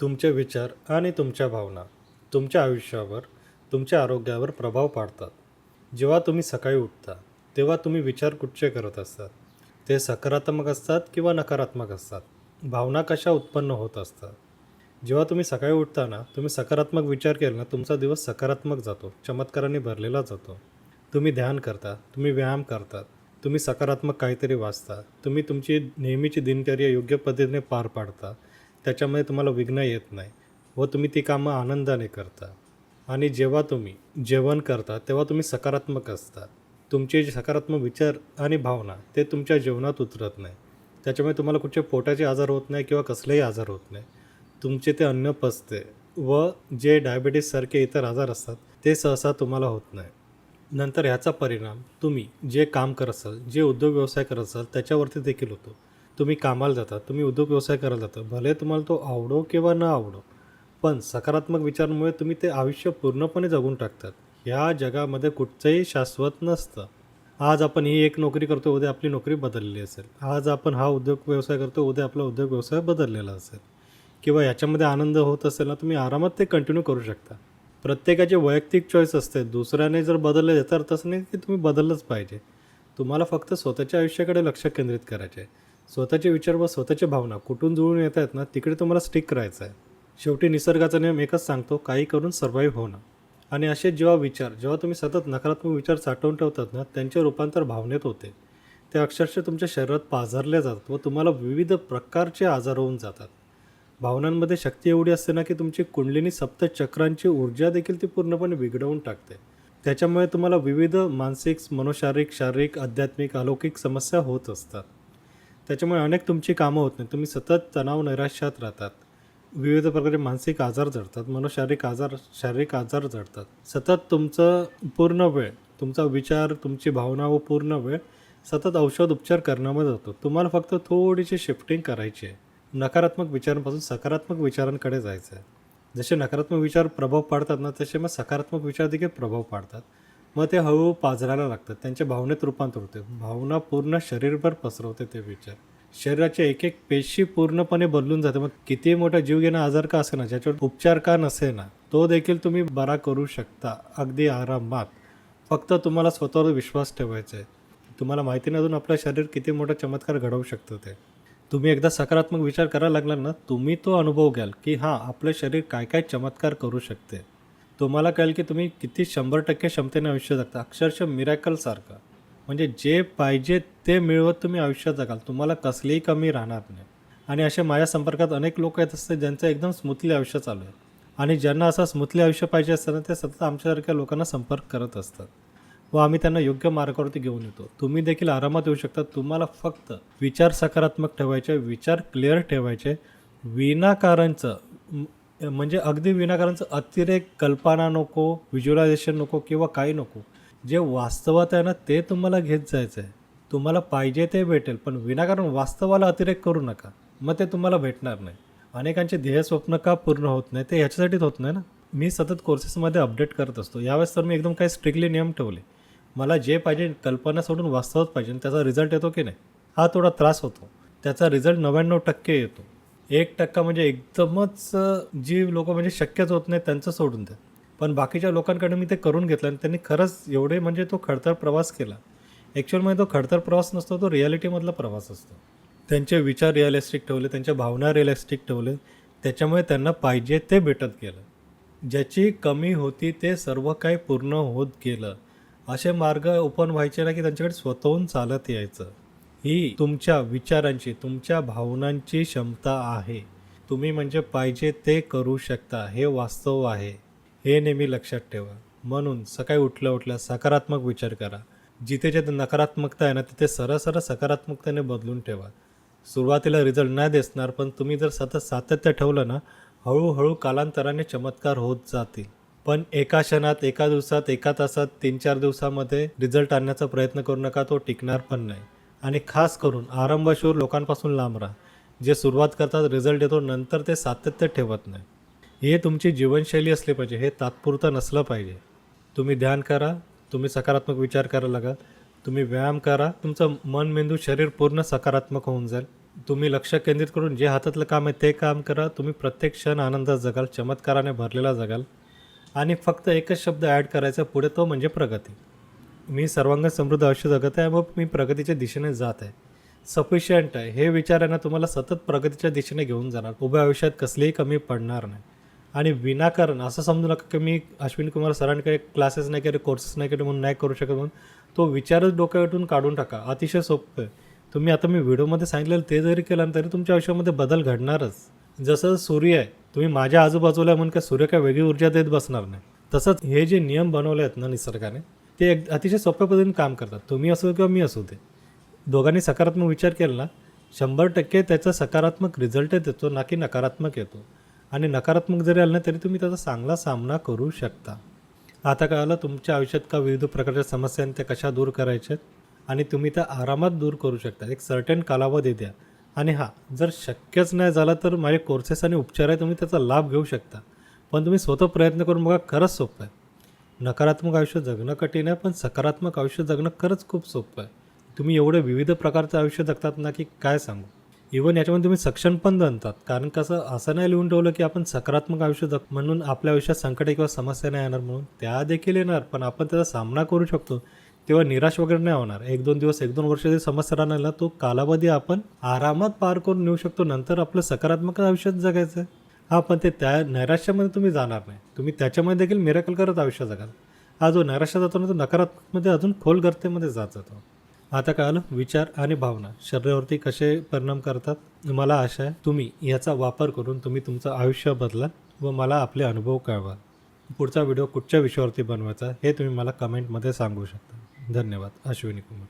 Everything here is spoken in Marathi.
तुमचे विचार आणि तुमच्या भावना तुमच्या आयुष्यावर तुमच्या आरोग्यावर प्रभाव पाडतात. जेव्हा तुम्ही सकाळी उठता तेव्हा तुम्ही विचार कुठचे करत असतात? ते सकारात्मक असतात किंवा नकारात्मक असतात? भावना कशा उत्पन्न होत असतात? जेव्हा तुम्ही सकाळी उठताना तुम्ही सकारात्मक विचार केला ना तुमचा दिवस सकारात्मक जातो चमत्काराने भरलेला जातो. तुम्ही ध्यान करता तुम्ही व्यायाम करतात तुम्ही सकारात्मक काहीतरी वाचता तुम्ही तुमची नेहमीची दिनचर्या योग्य पद्धतीने पार पाडता त्याच्यामध्ये तुम्हाला विघ्न येत नाही व तुम्ही ती कामं आनंदाने करता. आणि जेव्हा तुम्ही जेवण करता तेव्हा तुम्ही सकारात्मक असता. तुमचे जे सकारात्मक विचार आणि भावना ते तुमच्या जीवनात उतरत नाही. त्याच्यामुळे तुम्हाला कुठचे पोटाचे आजार होत नाही किंवा कसलेही आजार होत नाही. तुमचे ते अन्न पचते व जे डायबिटीससारखे इतर आजार असतात ते सहसा तुम्हाला होत नाही. नंतर ह्याचा परिणाम तुम्ही जे काम करत असाल जे उद्योग व्यवसाय करत असाल त्याच्यावरती देखील होतो. तुम्ही कामाला जाता तुम्ही उद्योग व्यवसाय करायला जाता भले तुम्हाला तो आवडो किंवा न आवडो पण सकारात्मक विचारांमुळे तुम्ही ते आयुष्य पूर्णपणे जगून टाकतात. ह्या जगामध्ये कुठचंही शाश्वत नसतं. आज आपण ही एक नोकरी करतो उद्या आपली नोकरी बदललेली असेल. आज आपण हा उद्योग व्यवसाय करतो उद्या आपला उद्योग व्यवसाय बदललेला असेल. किंवा याच्यामध्ये आनंद होत असेल ना तुम्ही आरामात ते कंटिन्यू करू शकता. प्रत्येकाची वैयक्तिक चॉईस असते. दुसऱ्याने जर बदलले तर तसं नाही की तुम्ही बदललंच पाहिजे. तुम्हाला फक्त स्वतःच्या आयुष्याकडे लक्ष केंद्रित करायचे आहे स्वतःचे विचार व स्वतःच्या भावना कुठून जुळून येत आहेत ना तिकडे तुम्हाला स्टिक करायचं आहे. शेवटी निसर्गाचा नियम एकच सांगतो काही करून सर्वाईव्ह होणं. आणि असे जेव्हा विचार जेव्हा तुम्ही सतत नकारात्मक विचार साठवून ठेवतात ना त्यांचे रूपांतर भावनेत होते. ते अक्षरशः तुमच्या शरीरात पाझरले जातात व तुम्हाला विविध प्रकारचे आजार होऊन जातात. भावनांमध्ये शक्ती एवढी असते ना की तुमची कुंडलिनी सप्त चक्रांची ऊर्जा देखील ती पूर्णपणे बिघडवून टाकते. त्याच्यामुळे तुम्हाला विविध मानसिक मनोशारीरिक शारीरिक आध्यात्मिक अलौकिक समस्या होत असतात. त्याच्यामुळे अनेक तुमची कामं होत नाही तुम्ही सतत तणाव नैराश्यात राहतात. विविध प्रकारे मानसिक आजार जडतात मनोशारीरिक आजार शारीरिक आजार जडतात सतत तुमचं पूर्ण वेळ तुमचा विचार तुमची भावना व पूर्ण वेळ सतत औषध उपचार करण्यामध्ये जातो. तुम्हाला फक्त थोडीशी शिफ्टिंग करायची आहे. नकारात्मक विचारांपासून सकारात्मक विचारांकडे जायचं आहे. जसे नकारात्मक विचार प्रभाव पाडतात ना तसे मग सकारात्मक विचार देखील प्रभाव पाडतात. मग ते हळूहळू पाजरायला लागतात. त्यांच्या भावनेत रूपांतर होते. भावना पूर्ण शरीरभर पसरवते ते विचार. शरीराचे एक एक पेशी पूर्णपणे बदलून जाते. मग किती मोठा जीव घेणं आजार का असेना? ज्याच्यावर उपचार का नसे ना तो देखील तुम्ही बरा करू शकता. अगदी आरामात. फक्त तुम्हाला स्वतःवर विश्वास ठेवायचा आहे तुम्हाला माहिती नसून आपलं शरीर किती मोठा चमत्कार घडवू शकतं ते. तुम्ही एकदा सकारात्मक विचार करायला लागला ना तुम्ही तो अनुभव घ्याल की हां आपलं शरीर काय काय चमत्कार करू शकते. तुम्हाला कळेल की तुम्ही किती शंभर टक्के क्षमतेने आयुष्य जगता. अक्षरशः मिरॅकलसारखं म्हणजे जे पाहिजे ते मिळवत तुम्ही आयुष्यात जगाल. तुम्हाला कसलीही कमी राहणार नाही. आणि असे माझ्या संपर्कात अनेक लोक येत असते ज्यांचं एकदम स्मूथली आयुष्य चालू आहे. आणि ज्यांना असं स्मूथली आयुष्य पाहिजे असतं ना ते सतत आमच्यासारख्या लोकांना संपर्क करत असतात. व आम्ही त्यांना योग्य मार्गावरती घेऊन येतो. तुम्ही देखील आरामात येऊ शकता. तुम्हाला फक्त विचार सकारात्मक ठेवायचे विचार क्लिअर ठेवायचे. विनाकारांचं म्हणजे अगदी विनाकारणचं अतिरेक कल्पना नको व्हिज्युअलायझेशन नको किंवा काही नको. जे वास्तवात आहे ना ते तुम्हाला घेत जायचं आहे तुम्हाला पाहिजे ते भेटेल पण विनाकारण वास्तवाला अतिरेक करू नका. मग ते तुम्हाला भेटणार नाही. अनेकांचे ध्येय स्वप्न का पूर्ण होत नाही ते ह्याच्यासाठीच होत नाही ना. मी सतत कोर्सेसमध्ये अपडेट करत असतो. यावेळेस तर मी एकदम काही स्ट्रिक्टली नियम ठेवले. मला जे पाहिजे कल्पना सोडून वास्तवच पाहिजे त्याचा रिझल्ट येतो की नाही हा थोडा त्रास होतो. त्याचा रिझल्ट नव्याण्णव टक्के येतो. एक टक्का म्हणजे एकदमच जी लोक म्हणजे शक्यच होत नाही त्यांचं सोडून द्या. पण बाकीच्या लोकांकडे मी ते करून घेतलं आणि त्यांनी खरंच एवढे म्हणजे तो खडतर प्रवास केला. ॲक्च्युअलमध्ये तो खडतर प्रवास नसतो तो रियालिटीमधला प्रवास असतो. त्यांचे विचार रिअलिस्टिक ठेवले त्यांच्या भावना रिअलिस्टिक ठेवले. त्याच्यामुळे त्यांना पाहिजे ते भेटत गेलं. ज्याची कमी होती ते सर्व काही पूर्ण होत गेलं. असे मार्ग ओपन व्हायचे ना की त्यांच्याकडे स्वतःहून चालत यायचं. ही तुमच्या विचारांची तुमच्या भावनांची क्षमता आहे. तुम्ही म्हणजे पाहिजे ते करू शकता हे वास्तव आहे. हे नेहमी लक्षात ठेवा. म्हणून सकाळी उठल्या उठल्या सकारात्मक विचार करा. जिथे जिथे नकारात्मकता आहे ना तिथे सरळ सरळ सकारात्मकतेने बदलून ठेवा. सुरुवातीला रिझल्ट नाही दिसणार पण तुम्ही जर सतत सातत्य ठेवलं ना हळूहळू कालांतराने चमत्कार होत जातील. पण एका क्षणात एका दिवसात एका तासात तीन चार दिवसामध्ये रिझल्ट आणण्याचा प्रयत्न करू नका तो टिकणार पण नाही. आणि खास करून आरंभशूर लोकांपासून लांब राहा. जे सुरुवात करतात रिझल्ट येतो नंतर ते सातत्य ठेवत नाही. हे तुमची जीवनशैली असली पाहिजे हे तात्पुरतं नसलं पाहिजे. तुम्ही ध्यान करा तुम्ही सकारात्मक विचार करायला लागा तुम्ही व्यायाम करा तुमचं मन मेंदू शरीर पूर्ण सकारात्मक होऊन जाईल. तुम्ही लक्ष केंद्रित करून जे हातातलं काम आहे ते काम करा तुम्ही प्रत्येक क्षण आनंदात जगाल चमत्काराने भरलेला जगाल. आणि फक्त एकच शब्द ॲड करायचा पुढे तो म्हणजे प्रगती. मी सर्वांग समृद्ध आयुष्य जगत आहे मग मी प्रगतीच्या दिशेने जात आहे. सफिशियंट आहे. हे विचार आहे ना तुम्हाला सतत प्रगतीच्या दिशेने घेऊन जाणार. उभ्या आयुष्यात कसलीही कमी पडणार नाही. आणि विनाकारण असं समजू नका की मी अश्विन कुमार सरांकडे क्लासेस नाही केले कोर्सेस नाही केले म्हणून नाही करू शकत म्हणून. तो विचारच डोक्यातून काढून टाका. अतिशय सोपं आहे. तुम्ही आता मी व्हिडिओमध्ये सांगितलेलं ते जरी केलं तरी तुमच्या आयुष्यामध्ये बदल घडणारच. जसं सूर्य आहे तुम्ही माझ्या आजूबाजूला म्हणून काय सूर्य काय वेगळी ऊर्जा देत बसणार नाही. तसंच हे जे नियम बनवले आहेत ना निसर्गाने ते एक अतिशय सोप्या पद्धतीने काम करतात. तुम्ही असो किंवा मी असू दे. दोघांनी सकारात्मक विचार केला ना शंभर टक्के त्याचा सकारात्मक रिझल्टच येतो ना की नकारात्मक येतो. आणि नकारात्मक जरी आलं ना तरी तुम्ही त्याचा चांगला सामना करू शकता. आता काय आलं तुमच्या आयुष्यात का विविध प्रकारच्या समस्या त्या कशा दूर करायच्यात? आणि तुम्ही त्या आरामात दूर करू शकता. एक सर्टन कालावधी द्या. आणि हां जर शक्यच नाही झालं तर माझे कोर्सेस आणि उपचार आहे तुम्ही त्याचा लाभ घेऊ शकता. पण तुम्ही स्वतः प्रयत्न करून बघा खरंच सोपं आहे. नकारात्मक आयुष्य जगणं कठीण आहे पण सकारात्मक आयुष्य जगणं खरंच खूप सोपं आहे. तुम्ही एवढं विविध प्रकारचं आयुष्य जगतात ना की काय सांगू? इवन याच्यामध्ये तुम्ही सक्षम पण बनतात. कारण कसं असं नाही लिहून ठेवलं की आपण सकारात्मक आयुष्य जग म्हणून आपल्या आयुष्यात संकटे किंवा समस्या नाही येणार म्हणून. त्या देखील येणार पण आपण त्याचा सामना करू शकतो. तेव्हा निराश वगैरे नाही होणार. एक दोन दिवस एक दोन वर्ष जरी समस्या राहणार ना तो कालावधी आपण आरामात पार करून नेऊ शकतो. नंतर आपलं सकारात्मक आयुष्यात जगायचं आहे हा पण ते त्या नैराश्यामध्ये तुम्ही जाणार नाही. तुम्ही त्याच्यामध्ये देखील मिराकल करत आयुष्य जगाल. हा जो नैराश्य जातो ना तो नकारात्मकमध्ये अजून खोल गर्तेमध्ये जात जातो. आता कळालं विचार आणि भावना. शरीरावरती कसे परिणाम करतात? मला आशा आहे तुम्ही याचा वापर करून तुम्ही तुमचं आयुष्य बदला व मला आपले अनुभव कळवा पुढचा व्हिडिओ कुठच्या विषयावरती बनवायचा हे तुम्ही मला कमेंटमध्ये सांगू शकता. धन्यवाद. अश्विनी कुमार.